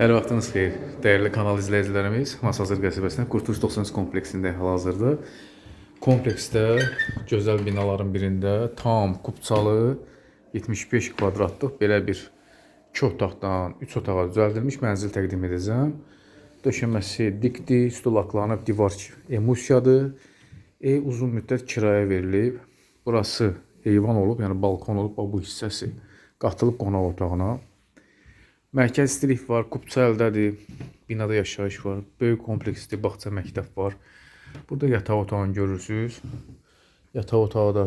Hər vaxtınız xeyir, dəyərli kanal izləyicilərimiz. Masazır qəsəbəsində Qurtuluş 93 kompleksində hal-hazırda. Kompleksdə gözəl binaların birində tam kubçalı 75 kvadratlıq belə bir 2 otaqdan 3 otağa düzəldilmiş mənzil təqdim edəcəm. Döşəməsi dikdir, üstü laklanıb, divar emulsiyadır. Ev uzun müddət kiraya verilib. Burası eyvan olub, yəni balkon olub, bu hissəsi qatılıb qonaq otağına. Mərkəz istilik var, kubça əldədir. Binada yaşayış var, böyük kompleksli bağça məktəb var. Burada yataq otağını görürsüz. Yataq otağı da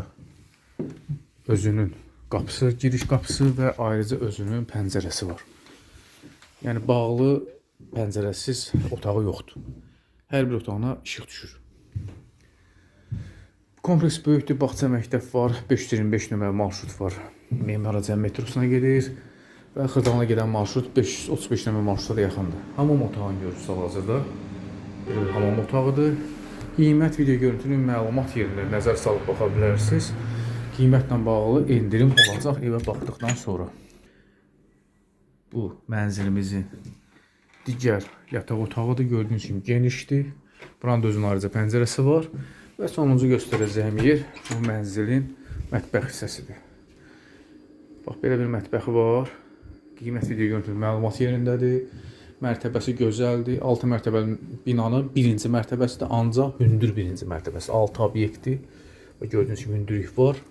özünün qapısı, giriş qapısı və ayrıca özünün pəncərəsi var. Yəni bağlı pəncərəsiz otağı yoxdur. Hər bir otağına işıq düşür. Kompleks böyükdür, bağça məktəb var, 525 nömrəli marşrut var. Memara Cəm metrosuna gedir və Xırdalan'a gedən marşrut 535 nömrəli marşruta yaxındır. Hamam otağını görürsüz hal-hazırda. E, hamam otağıdır. Qiymət video görüntünün məlumat yerində nəzər salıb baxa bilərsiniz. Qiymətlə bağlı endirim olacaq evə baxdıqdan sonra. Bu mənzilimizin digər yataq otağıdır. Gördüyünüz kimi genişdir. Buranın özünün ayrıca pəncərəsi var. Və sonuncu göstərəcəyim yer bu mənzilin mətbəx hissəsidir. Bax belə bir mətbəxi var. Qiymət video görüntülü məlumat yerindədir. Mərtəbəsi gözəldir. 6 mərtəbəli binanın birinci mərtəbəsi də ancaq hündür birinci mərtəbəsi. 6 obyektdir. Və gördüyünüz kimi hündürlük var.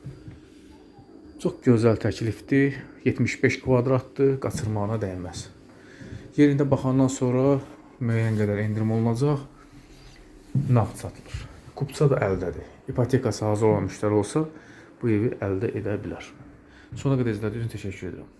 Çox gözəl təklifdir. 75 kvadratdır. Qaçırmağına dəyməz. Yerində baxandan sonra müəyyən qədər endirim olunacaq. Nağd satılır. Kupça da əldədir. İpotekası hazır olan müştəri olsa bu evi əldə edə bilər. Sona qədər izlədiyiniz üçün təşəkkür edirəm.